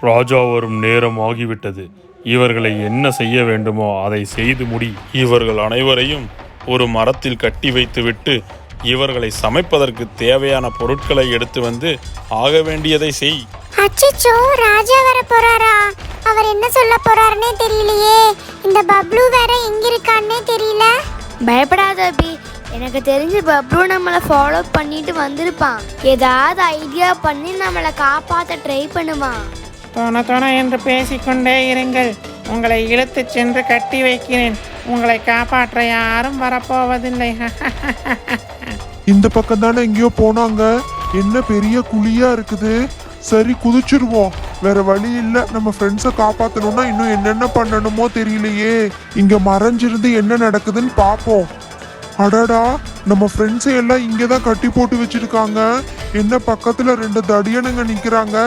ராஜா வரும் நேரம் ஆகிவிட்டது இவர்களை என்ன செய்ய வேண்டுமோ அதை செய்து முடி. இவர்கள் அனைவரையும் ஒரு மரத்தில் கட்டி வைத்துவிட்டு இவர்களை சமைப்பதற்கு தேவையான பொருட்களை எடுத்து வந்து ஆக வேண்டியதை செய். அச்சச்சோ ராஜா வர போறாரா? அவர் என்ன சொல்ல போறாருன்னே தெரியலையே. இந்த பப்ளு வேற எங்க இருக்கான்னே தெரியல. பயப்படாத அபி. எனக்கு தெரிஞ்சு பப்ளு நம்மளை ஃபாலோ பண்ணிட்டு வந்திருப்பான். ஏதாவது ஐடியா பண்ணி நம்மளை காப்பாற்ற ட்ரை பண்ணுவான். தொண தொண என்று பேசிக்கொண்டே இருங்கள். உங்களை இழுத்துச் சென்று கட்டி வைக்கிறேன். உங்களை காப்பாற்ற யாரும் வரப்போவதில்லை. இந்த பக்கம் தானே எங்கேயோ போனாங்க. என்ன பெரிய குழியா இருக்குது. சரி குதிச்சிருவோம். வேற வழி இல்ல. நம்ம ஃப்ரெண்ட்ஸை காப்பாத்தணும்னா இன்னும் என்னென்ன பண்ணணுமோ தெரியலையே. இங்க மறைஞ்சிருந்து என்ன நடக்குதுன்னு பாப்போம். அடடா நம்ம ஃப்ரெண்ட்ஸை எல்லாம் இங்கே தான் கட்டி போட்டு வச்சிருக்காங்க. என்ன பக்கத்துல ரெண்டு தடியனுங்க நிக்கிறாங்க?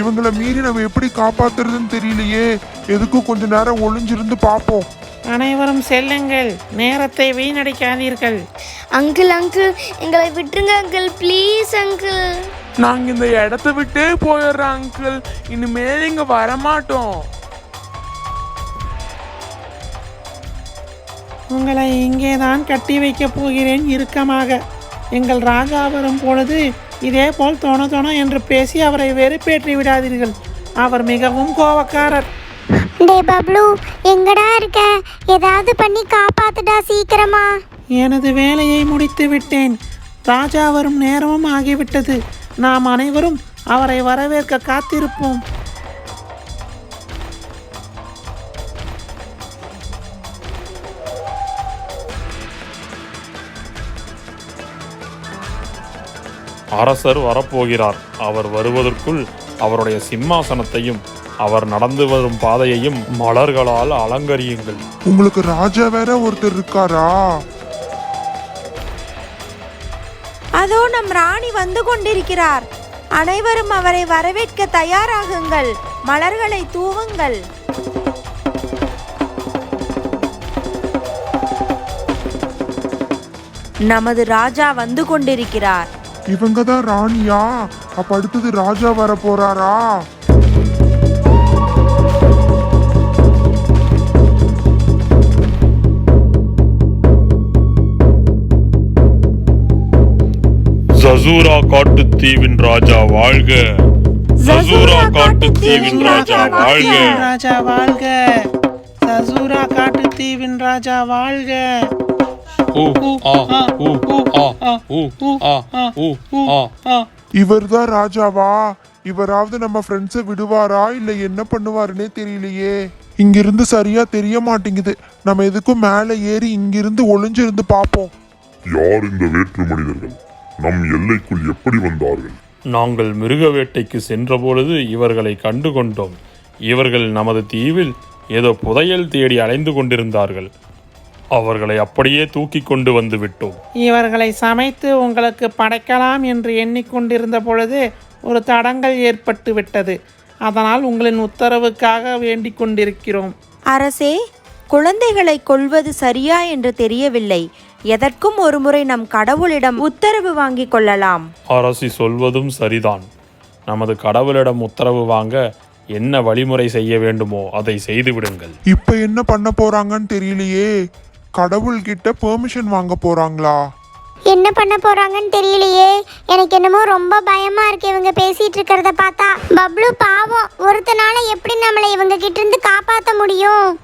இவங்கள மீறி நம்ம எப்படி காப்பாத்துறதுன்னு தெரியலையே. எதுக்கும் கொஞ்ச நேரம் ஒளிஞ்சிருந்து பாப்போம் அனைவரும் செல்லுங்கள். நேரத்தை வீணடிக்காதீர்கள். அங்கிள் அங்கிள் எங்களை விட்டுருங்க அங்கிள். Please uncle. நாங்க இந்த இடத்த விட்டே போயிடுறோம் அங்கிள். இனிமேல் இங்க வரமாட்டோம். உங்களை இங்கே தான் கட்டி வைக்கப் போகிறேன் இறுக்கமாக. எங்கள் ராஜா வரும் பொழுது இதே போல் தோண தோண என்று பேசி அவரை வெறுப்பேற்றி விடாதீர்கள். அவர் மிகவும் கோபக்காரர். டேய் பப்ளு எங்கடா இருக்க? ஏதாவது பண்ணி காப்பாத்துடா சீக்கிரமா. எனது வேலையை முடித்து விட்டேன். ராஜா வரும் நேரமும் ஆகிவிட்டது. நாம் அனைவரும் அவரை வரவேற்க காத்திருப்போம். அரசர் வரப்போகிறார். அவர் வருவதற்குள் அவருடைய சிம்மாசனத்தையும் அவர் நடந்து வரும் பாதையையும் மலர்களால் அலங்கரியுங்கள். உங்களுக்கு ராஜா வேற ஒருத்தர் இருக்காரா? அதோ நம் ராணி வந்து கொண்டிருக்கிறார். அனைவரும் அவரை வரவேற்க தயாராகுங்கள். மலர்களை தூவுங்கள். நமது ராஜா வந்து கொண்டிருக்கிறார். இவங்க தான் ராணியா? அப்ப அடுத்தது ராஜா வர போறாரா? ஜசூரா காட்டுத் தீவின் ராஜா வாழ்க. ஜசூரா காட்டுத் தீவின் ராஜா வாழ்க. ராஜா வாழ்க. சசூரா காட்டு தீவின் ராஜா வாழ்க. ஊ, ஆ, ஊ, ஆ, ஊ, ஆ, ஊ, ஆ. இவர் தான் ராஜாவா? இவராவது நம்ம ஃப்ரெண்ட்ஸை விடுவாரா? இல்ல என்ன பண்ணுவாருன்னே தெரியலையே. இங்கிருந்து சரியா தெரிய மாட்டேங்குது. நம்ம எதுக்கும் மேலே ஏறி இங்கிருந்து ஒளிஞ்சிருந்து பார்ப்போம். யார் இந்த வேற்று மனிதர்கள்? நம் எல்லைக்குள் எப்படி வந்தார்கள்? நாங்கள் மிருக வேட்டைக்கு சென்றபொழுது இவர்களை கண்டு கொண்டோம். இவர்கள் நமது தீவில் ஏதோ புதையல் தேடி அலைந்து கொண்டிருந்தார்கள். அவர்களை அப்படியே தூக்கி கொண்டு வந்து விட்டோம். இவர்களை சமைத்து உங்களுக்கு படைக்கலாம் என்று எண்ணிக்கொண்டிருந்த பொழுது ஒரு தடங்கல் ஏற்பட்டு விட்டது. அதனால் உங்களின் உத்தரவுக்காக வேண்டிக் கொண்டிருக்கிறோம். அரசே குழந்தைகளை கொல்வது சரியா என்று தெரியவில்லை. எதற்கும் ஒருமுறை நம் கடவுளிடம் உத்தரவு வாங்கிக் கொள்ளலாம். அரசி சொல்வதும் சரிதான். நமது கடவுளிடம் உத்தரவு வாங்க என்ன வழிமுறை செய்ய வேண்டுமோ அதை செய்து விடுங்கள். இப்ப என்ன பண்ண போறாங்கன்னு தெரியலையே. கடவுள்கிட்ட பெர்மிஷன் வாங்க போறாங்களா? என்ன பண்ண போறாங்கன்னு தெரியலையே. எனக்கு என்னமோ ரொம்ப பயமா இருக்கு இவங்க பேசிட்டு இருக்கிறத பார்த்தா. பப்ளு பாவம் ஒருத்தனால எப்படி நம்மளை இவங்க கிட்ட இருந்து காப்பாத்த முடியும்?